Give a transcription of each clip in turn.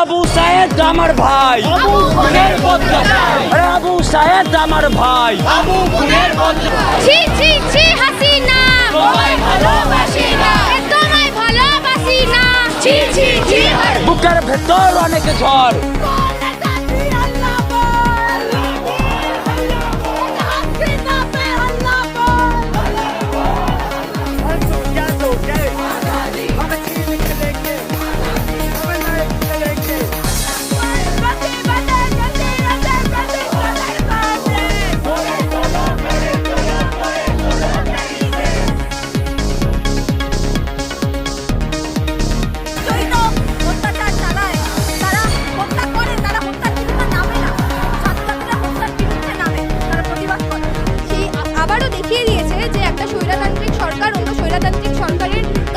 আবু সাহেদ আমার ভাই। আরে আবু সাহেদ আমার ভাই। ছি ছি ছি হাসিনা। তোমায় ভালোবাসি না তোমায় ভালোবাসি না ছি ছি ছি বুকের ভেতর অনেক ঝড়।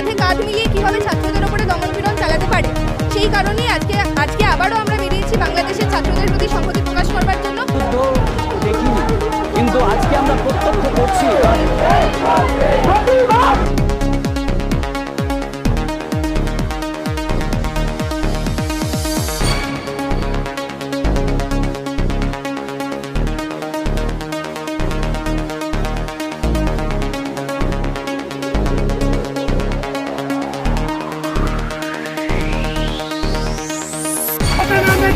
কাঁধে কাঁধ মিলিয়ে কীভাবে ছাত্রদের উপরে দমন পীড়ন চালাতে পারে? সেই কারণেই আজকে আজকে আবারও আমরা বেরিয়েছি বাংলাদেশের ছাত্রদের প্রতি সংহতি প্রকাশ করবার জন্য। কিন্তু আজকে আমরা প্রত্যক্ষ করছি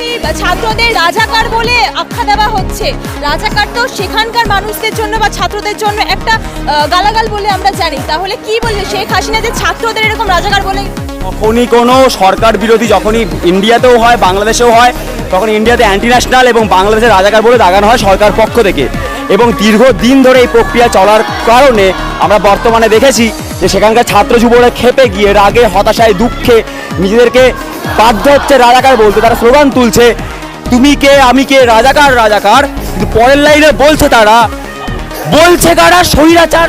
সেই ছাত্রদের রাজাকার বলে আখ্যা দেওয়া হচ্ছে। রাজাকার তো সেখানকার মানুষদের জন্য বা ছাত্রদের জন্য একটা গালাগাল বলে আমরা জানি। তাহলে কি বলবে শেখ হাসিনা যে ছাত্রদের এরকম রাজাকার বলে? যখনই কোনো সরকার বিরোধী, যখনই ইন্ডিয়াতেও হয়, বাংলাদেশেও হয়, তখন ইন্ডিয়াতে অ্যান্টি ন্যাশনাল এবং বাংলাদেশের রাজাকার বলে দাগানো হয় সরকার পক্ষ থেকে। এবং দীর্ঘদিন ধরে এই প্রক্রিয়া চলার কারণে আমরা বর্তমানে দেখেছি যে সেখানকার ছাত্র যুবরা খেপে গিয়ে রাগে, হতাশায়, দুঃখে নিজেদেরকে বাধ্য হচ্ছে রাজাকার বলতে। তারা স্লোগান তুলছে, তুমি কে? আমি কে? রাজাকার রাজাকার। কিন্তু পরের লাইনে বলছে তারা, বলছে কারা? স্বৈরাচার।